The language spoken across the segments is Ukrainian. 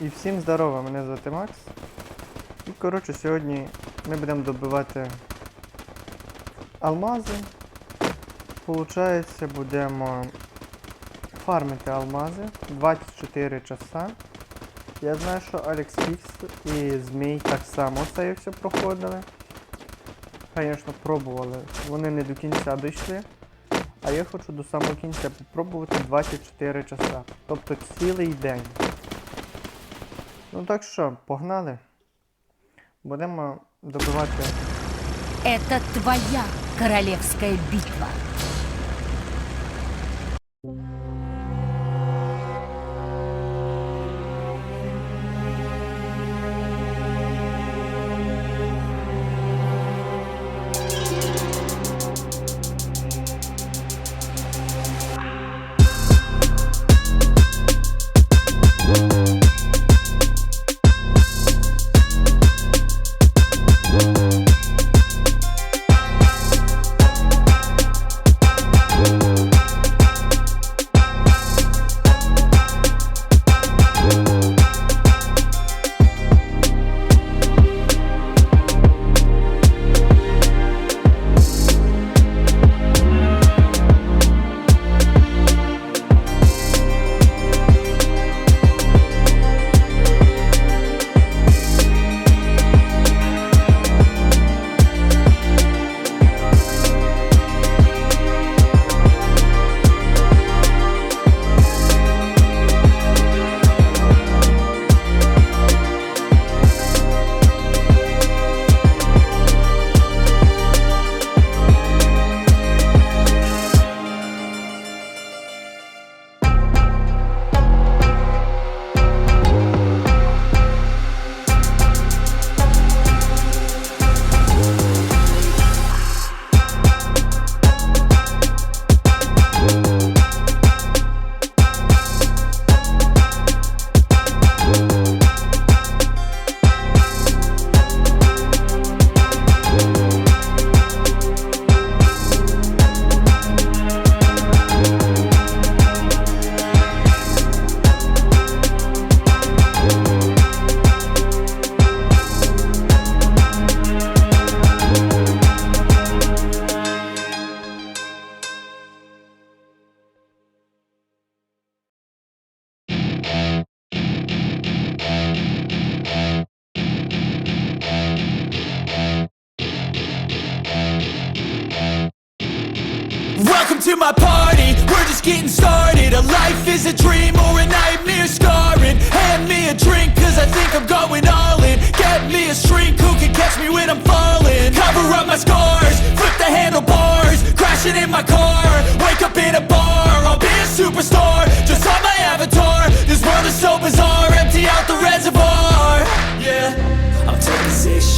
І всім здорово, мене звати Макс. І коротше сьогодні ми будемо добивати алмази. Получається, будемо фармити алмази 24 часа. Я знаю, що Алекс Фікс і Змій так само це все проходили. Звісно, пробували. Вони не до кінця дійшли. А я хочу до самого кінця попробувати 24 часа. Тобто цілий день. Ну так що, погнали. Будемо добивати. Это твоя королевская битва. Welcome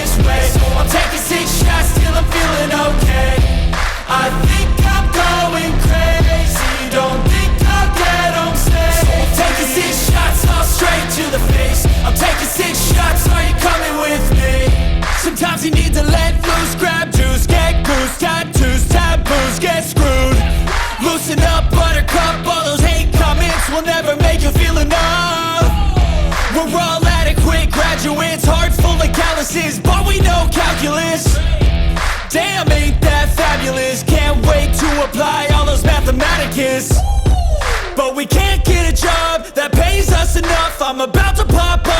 this way. So I'm taking six shots till I'm feeling okay. I think I'm going crazy. Don't think I'll get home safe So I'm taking six shots all straight to the face. I'm taking six shots, are you coming with me? Sometimes you need to let loose, graduates, heart full of calluses, but we know calculus. Damn, ain't that fabulous? Can't wait to apply all those mathematicus. But we can't get a job that pays us enough. I'm about to pop off.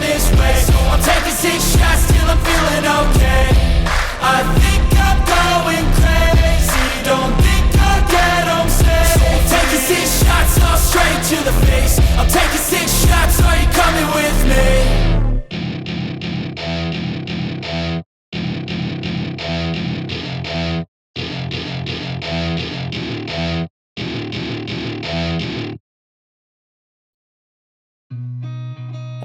this way. So I'm taking six shots till I'm feeling okay. I think I'm going crazy. Don't think I'll get home safe So I'm taking six shots, all straight to the face. I'm taking six shots, are you coming with me?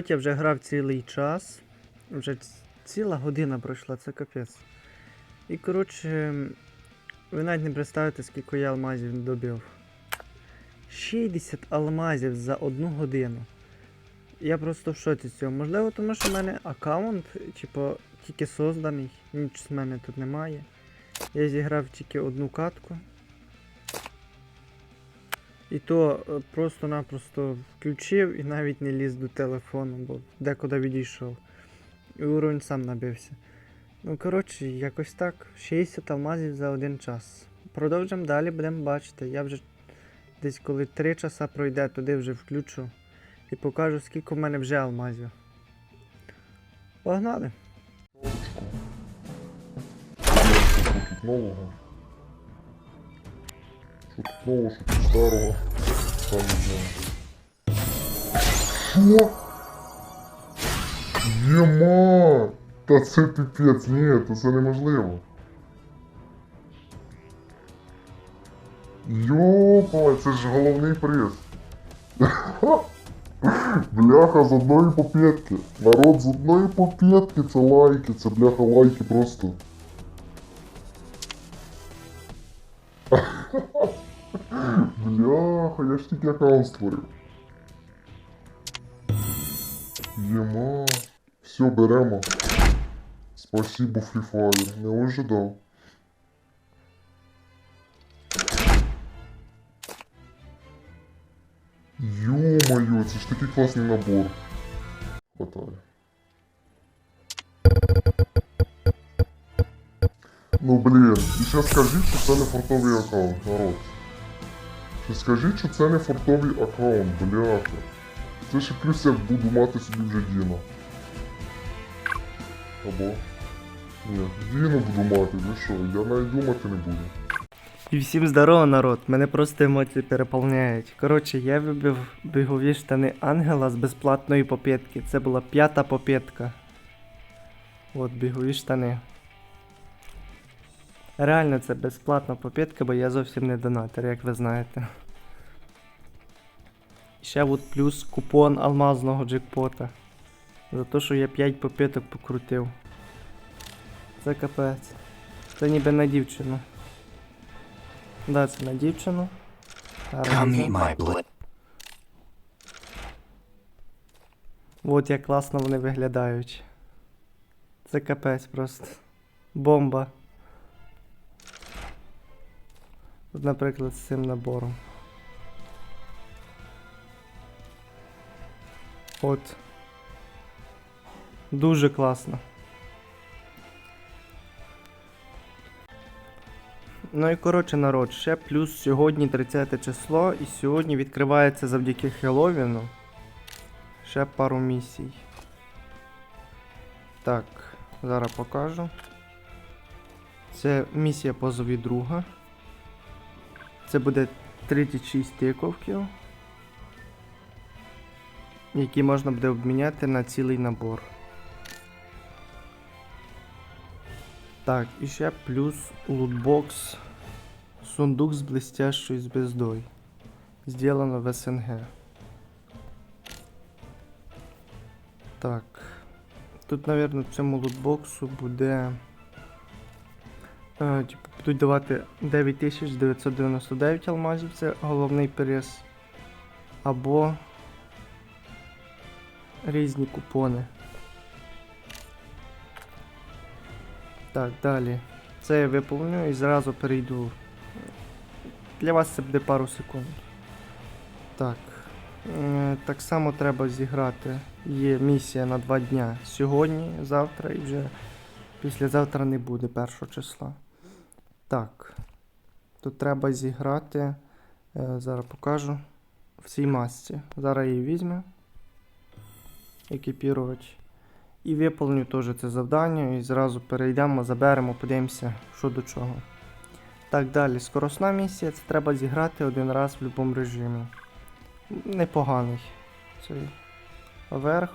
Ну я вже грав цілий час. Вже ціла година пройшла, це капець. І коротше, ви навіть не представите, скільки я алмазів добив. 60 алмазів за одну годину. Я просто в шоці з цього. Можливо, тому що в мене аккаунт, типу, тільки созданий, нічого з мене тут немає. Я зіграв тільки одну катку. І то е, просто-напросто включив і навіть не ліз до телефону, бо декуди відійшов. І уровень сам набився. Ну, коротше, якось так. 60 алмазів за один час. Продовжимо далі, будемо бачити. Я вже десь коли 3 часа пройде, туди вже включу і покажу, скільки в мене вже алмазів. Погнали! нового? Що тут нового, що тут старого? Знаю. Що? Єма! Та це піпець, ні, та це неможливо. Йопа, це ж головний приз. Бляха з одної попєтки. Народ з одної попєтки, це лайки, це бляха лайки просто. Бляха, я ж тільки аккаунт створив. Єма. Все, беремо. Спасибо, Free Fire. Не ожидав. Ё-моё, це ж такий класний набор. Хватає. Ну блін, і ще скажіть, що це не фортовий аккаунт, народ. Ще скажіть, що це не фортовий аккаунт, бляха. Це ще плюс я буду мати собі вже Діно. Або. Ні, Діно буду мати, ви що, я навіть думати не буду. І всім здорово, народ. Мене просто емоції переповняють. Коротше, я вибив бігові штани ангела з безплатної попитки. Це була п'ята попитка. От бігові штани. Реально це безплатна попитка, бо я зовсім не донатор, як ви знаєте. Ще от плюс купон алмазного джекпота. За те, що я 5 попиток покрутив. Це капець. Це ніби на дівчину. Да, це на дівчину. От як класно вони виглядають. Це капець просто. Бомба. От, наприклад, з цим набором. От. Дуже класно. Ну і коротше народ, ще плюс сьогодні 30 число, і сьогодні відкривається завдяки Хеллоуіну ще пару місій. Так, зараз покажу. Це місія позові друга. Це буде 36 тиковків, які можна буде обміняти на цілий набор. Так, і ще плюс лутбокс сундук з блестящою звездою. Сделано в СНГ. Так. Тут, в цьому лутбоксу буде. Е, типу, будуть давати 9999 алмазів, це головний приз. Або різні купони. Так, далі. Це я виповню і зразу перейду. Для вас це буде пару секунд. Так. Е, Так само треба зіграти. Є місія на два дня. Сьогодні, завтра і вже післязавтра не буде першого числа. Так. Тут треба зіграти. е, Зараз покажу. В цій масці. Зараз її візьму. Екіпірувач. І виповню теж це завдання і зразу перейдемо, заберемо, подивимося, що до чого. Так, далі. Скоросна місія це треба зіграти один раз в будь-якому режимі. Непоганий. Цей верх,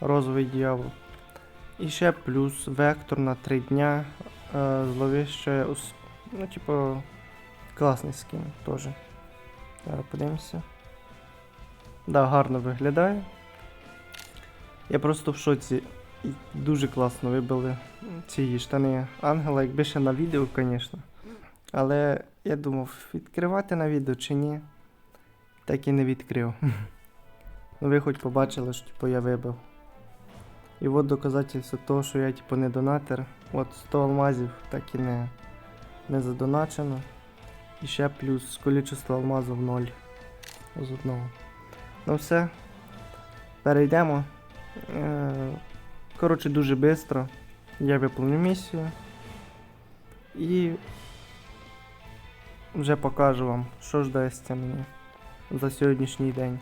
розовий дьявол. І ще плюс вектор на 3 дня. Е, зловище. Ну, типу, класний скін теж. Зараз подивимося. Да, гарно виглядає. Я просто в шоці. Дуже класно вибили ці штани ангела, якби ще на відео, звісно. Але я думав, відкривати на відео чи ні. Так і не відкрив. Ну ви хоч побачили, що типу, я вибив. І от доказательство того, що я типу не донатор. От 100 алмазів так і не, не задоначено. І ще плюс количество алмазів 0 з одного. Ну все. Перейдемо. Е, Коротше, дуже швидко. Я виповню місію. І вже покажу вам, що ж дасться мені за сьогоднішній день.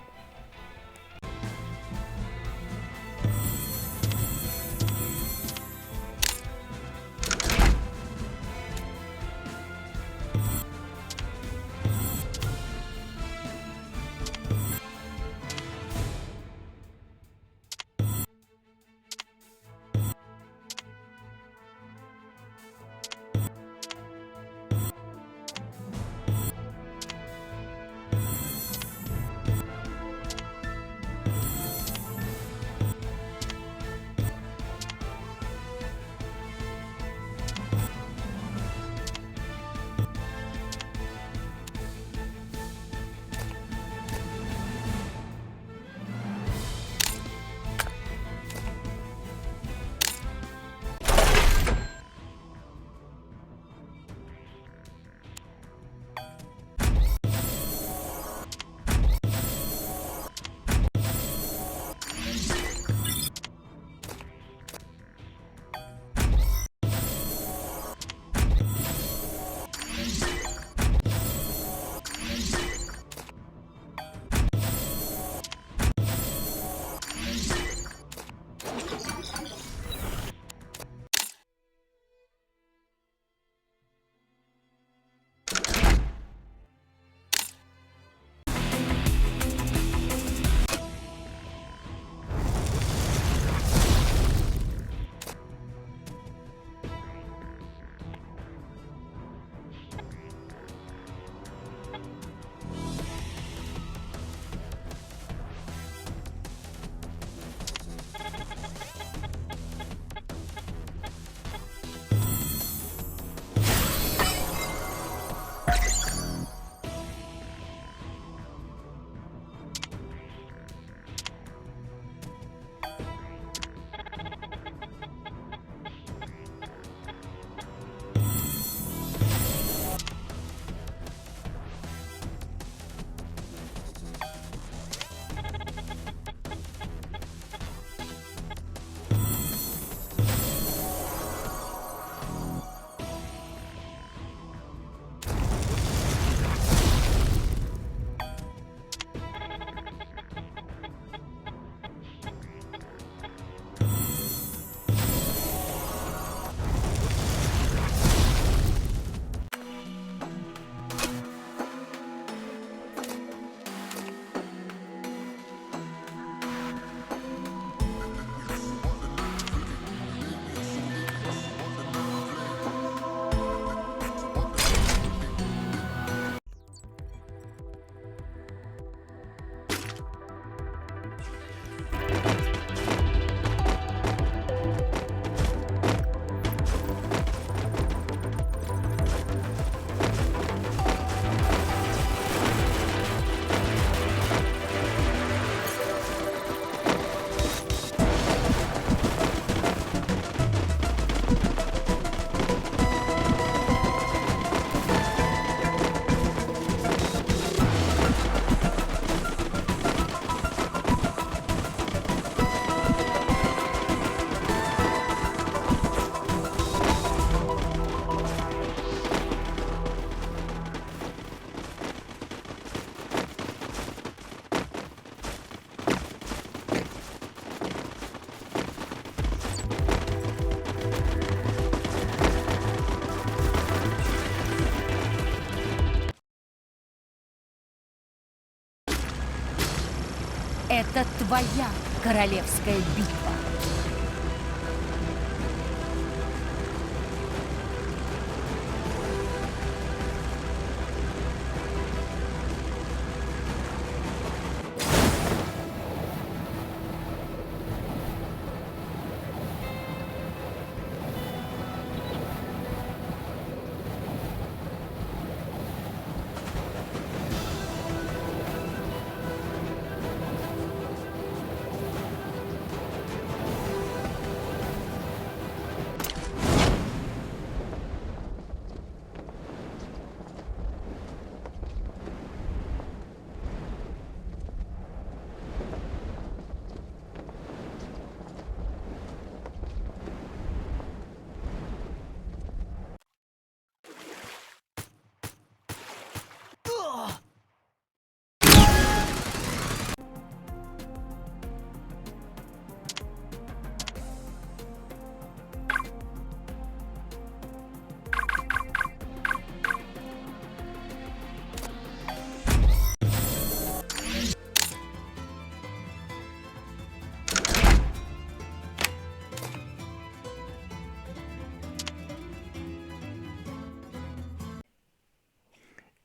Это твоя королевская битва.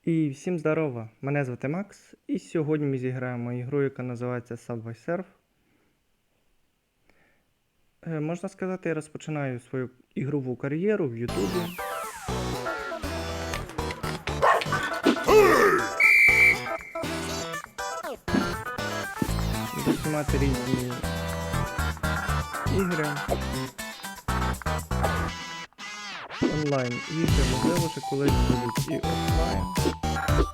І всім здорово! Мене звати Макс, і сьогодні ми зіграємо ігру, яка називається Subway Surf. Е, Можна сказати, я розпочинаю свою ігрову кар'єру в Ютубі. Буду знімати різні ігри. Онлайн ігри, можливо, ще колись будуть і офлайн.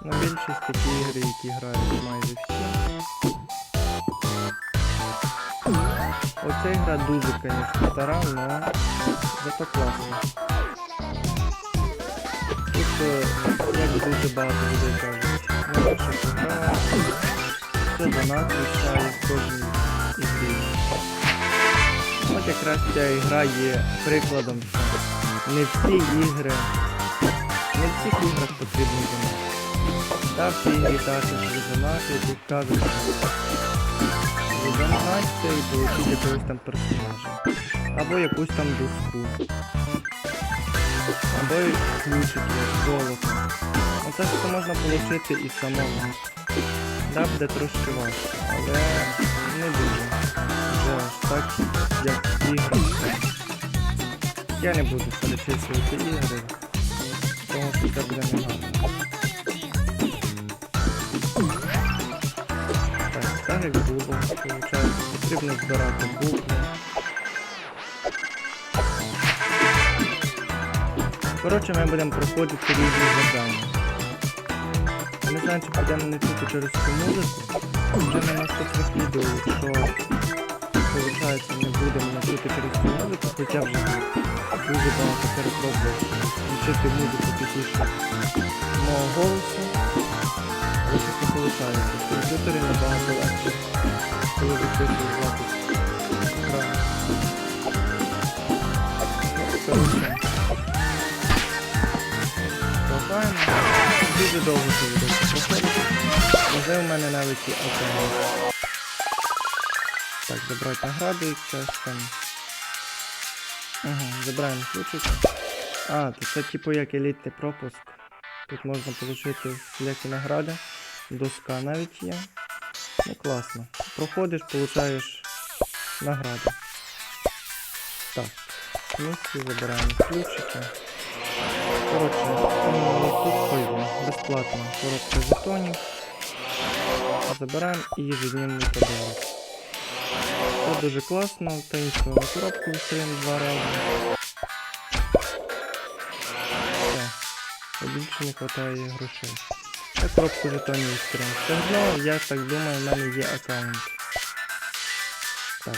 На більшість такі ігри, які грають майже всі. Оця гра дуже, звісно, стара, але зато класна. Тут, е, як дуже багато людей кажуть, не що гра, це донат лишає в кожній ігрі. От якраз ця ігра є прикладом, що не всі ігри, не в всіх іграх потрібний донат. Та всі ігри також донати, ви донатьте і получіть якогось там персонажа. Або якусь там доску. Або ключики, золото. Ну це все можна отримати і самому. Да, буде трошки важко, але не дуже. Вже аж так, як ігри. Я не буду перечислювати ігри, тому що це буде негарно. Так, так як було, виходить, потрібно збирати букви. Коротше, ми будемо проходити різні завдання. Не знаю, чи підемо не тільки через цю музику. Вже на наступних відео, що виходить, не будемо тільки через цю музику, хоча вже дуже багато перепробував включити музику тихіше мого голосу. Але щось не виходить. В комп'ютері набагато легше, коли записую запис. Правильно. Дуже довго це відео проходить. В мене навіть і окей. Так, забрати награди якась там. Ага, забираємо ключики. А, то це типу як елітний пропуск. Тут можна отримати всілякі награди. Доска навіть є. Ну класно. Проходиш, получаєш награди. Так. Місці забираємо ключики. Коротше, тут пойдемо. Безплатно. Коробка жетонів. Забираємо і ежедневний подарок. Це дуже класно, таїнственну коробку вистрілимо два рази. Все. Більше не вистачає грошей. Я коробку жетонів відкриємо. Все одно, я так думаю, в мене є аккаунт. Так.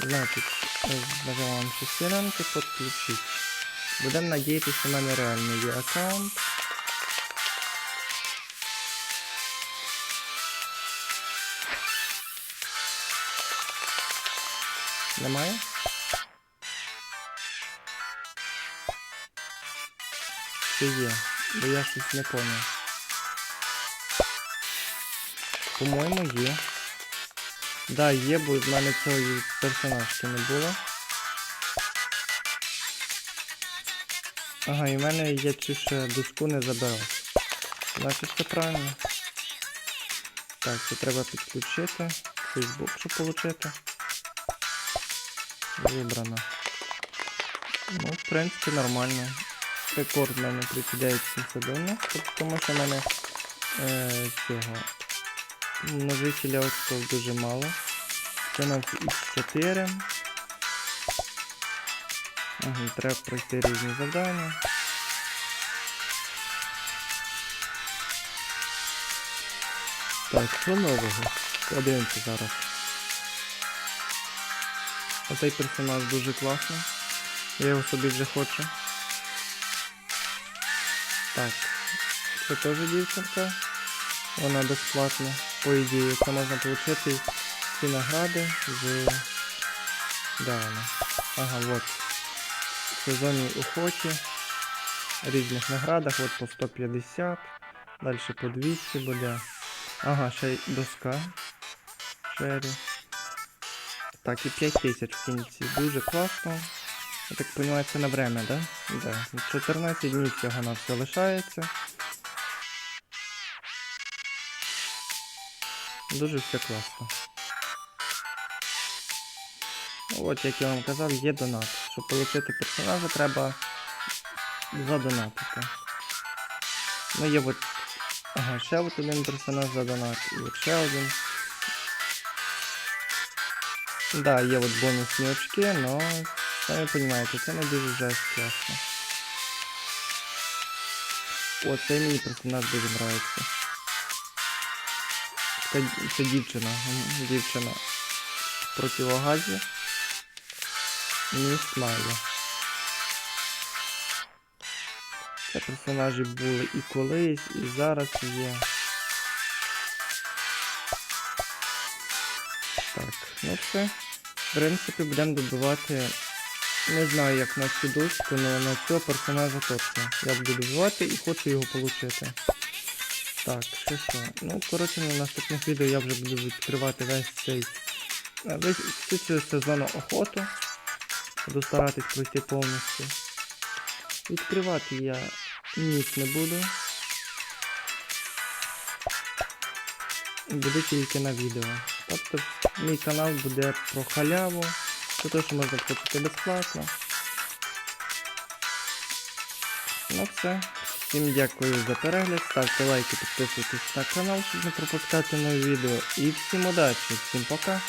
Значить, нажимаємо вам шестеренки, підключити. Будемо надіятися, що в мене реально є аккаунт. Немає? Чи є? Бо я щось не поняв. По-моєму, є. Да, є, бо в мене цієї персонажки не було. Ага, і в мене я цю ще доску не забирав. Значить це правильно. Так, це треба підключити. Facebook, щоб отримати. Вибрано. Ну, в принципі, нормально. Рекорд в мене 39,71, тому що в мене е, цього множителя очков дуже мало. Це у нас X4. Ага, треба пройти різні завдання. Так, що нового? Подивимося зараз. Оцей персонаж дуже класний. Я його собі вже хочу. Так. Це теж дівчинка. Вона безплатна. По ідеї, це можна отримати ці награди з. Де вона? Ага, от. В сезонній охоті. Різних наградах, от по 150. Далі по 200 буде. Ага, ще й доска. Шері. Так, і 5000 в кінці. Дуже класно. Я так розумію, це на время, да? Да. 14 днів всього на все лишається. Дуже все класно. Ну, От, як я вам казав, є донат. Щоб отримати персонажа, треба задонатити. Ну є от. Ага, ще от один персонаж за донат. І ще один. Да, є от бонусні очки, але самі розумієте, це не дуже вже класно. О, мені персонаж дуже подобається. Це, це дівчина. Дівчина в противогазі. Міс Смайлі. Це персонажі були і колись, і зараз є. Ну все. В принципі, будемо добивати. Не знаю, як на цю дошку, але на цього персонажа точно. Я буду добивати і хочу його отримати. Так, що що? Ну, коротше, на наступних відео я вже буду відкривати весь цей. е, Весь всю цю сезонну охоту. Буду старатись пройти повністю. Відкривати я ніч не буду. Буде тільки на відео. Тобто мій канал буде про халяву, про те, що можна купити безплатно. Ну все. Всім дякую за перегляд, ставте лайки, підписуйтесь на канал, щоб не пропускати нові відео. І всім удачі, всім пока!